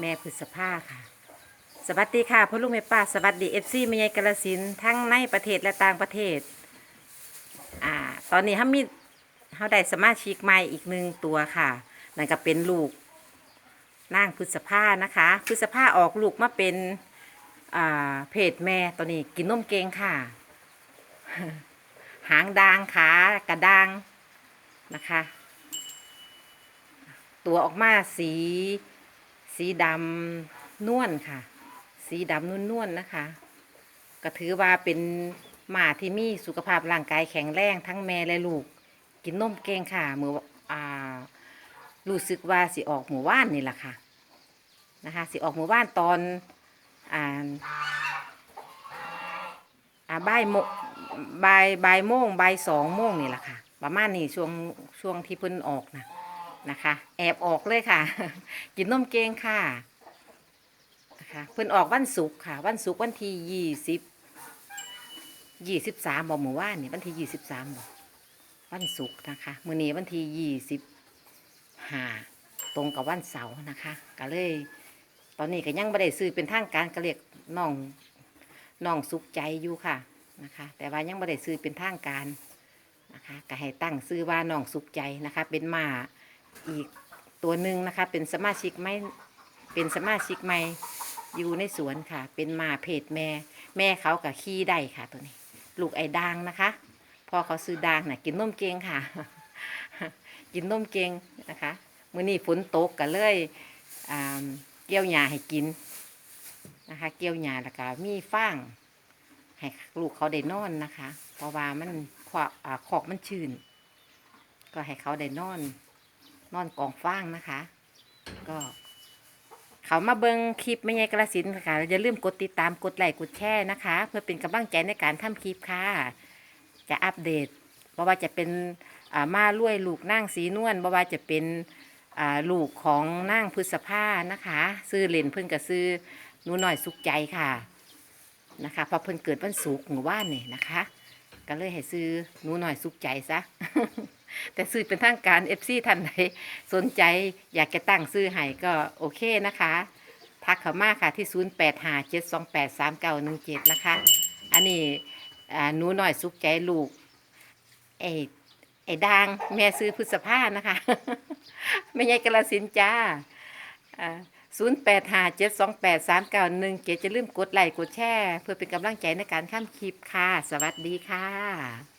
แม่พฤษภาค่ะ สวัสดีค่ะพ่อลุงแม่ป้าสวัสดีเอฟซีแม่ยายกาลสินทั้งในประเทศและต่างประเทศ อ่า ตอนนี้เขามีเขาได้สมาชิกใหม่อีกหนึ่งตัวค่ะ นั่นก็เป็นลูกนางพฤษภานะคะ พฤษภาออกลูกมาเป็น อ่า เพศแม่ตอนนี้กินนมเกงค่ะ หางดางขากระดางนะคะ ตัวออกมาสี สีดำนวลค่ะ สีดำนุ่นๆนนะคะ ก็ถือว่าเป็นหมาที่มีสุขภาพร่างกายแข็งแรงทั้งแม่และลูก กินนมเก่งค่ะมืออ่ารู้สึกว่าสิออกหมู่ว่านนี่แหละค่ะนะคะสิออกหมู่ว่านตอนอ่าอ่าบ่ายโมบ่ายบ่ายโมงบ่ายสองโมงนี่แหละค่ะ ประมาณนี้ช่วงช่วงที่เพิ่นออกนะ นะคะ แอบออกเลยค่ะ กินนมเกงค่ะนะคะเพิ่นออกวันศุกร์ค่ะ วันศุกร์วันที่ยี่สิบยี่สิบสามบอกหมู่ว่านนี่วันที่ยี่สิบสามบอกวันศุกร์นะคะมื้อนี้วันที่ยี่สิบห้าตรงกับวันเสาร์นะคะก็เลย ตอนนี้ก็ยังไม่ได้ซื้อเป็นทางการก็เรียกน้องน้องสุขใจอยู่ค่ะนะคะ แต่ว่ายังไม่ได้ซื้อเป็นทางการนะคะก็ให้ตั้งซื้อว่าน้องสุขใจนะคะ เป็นหมา อีกตัวหนึ่งนะคะ เป็นสมาชิกไม่เป็นสมาชิกใหม่อยู่ในสวนค่ะ เป็นหมาเพศแม่ แม่เขากับขี้ได้ค่ะตัวนี้ ลูกไอ้ด่างนะคะ พอเขาซื้อด่างน่ะกินนมเกงค่ะ กินนมเกงนะคะมื้อนี้ฝนตกก็เลยอ่าเกี่ยวหญ้าให้กินนะคะ เกี่ยวหญ้าแล้วก็มีฟางให้ลูกเขาได้นอนนะคะ เพราะว่ามันขวาอ่าขอกมันชื้น ก็ให้เขาได้นอน นอนกองฟางนะคะ ก็ เขามาเบิงคลิปไม่ใช่กระสินค่ะอย่าลืมกดติดตามกดไลค์กดแชร์นะคะ เพื่อเป็นกำลังใจในการทำคลิปค่ะ จะอัปเดตเพราะว่าจะเป็นอ่ามาลุ่ยลูกนั่งสีนวลเพราะว่าจะเป็นลูกของนั่งพฤษภานะคะ ซื้อเหรนเพิ่นกับซื้อนูหน่อยสุขใจค่ะนะคะพราะเพิ่นเกิดวันศุกร์หมู่บ้านนี่นะคะ ก็เลยให้ซื้อนูหน่อยสุขใจซะ แต่ซื้อเป็นทางการ FC ท่านใดสนใจอยากจะตั้งซื้อให้ก็โอเคนะคะ ทักเขามาค่ะที่ 0 8 5 7 2 8 3 9 1 7 นะคะ อันนี้อ่าหนูหน่อยสุขใจลูกไอ้ไอ้ดางแม่ซื้อพฤษภานะคะไม่ใช่กระสินจ้าศูนย์แปดห้าเจ็ดสองแปดสามเก้าหนึ่งเจ็ดจะลืมกดไลค์กดแชร์ เพื่อเป็นกำลังใจในการข้ามคลิปค่ะ สวัสดีค่ะ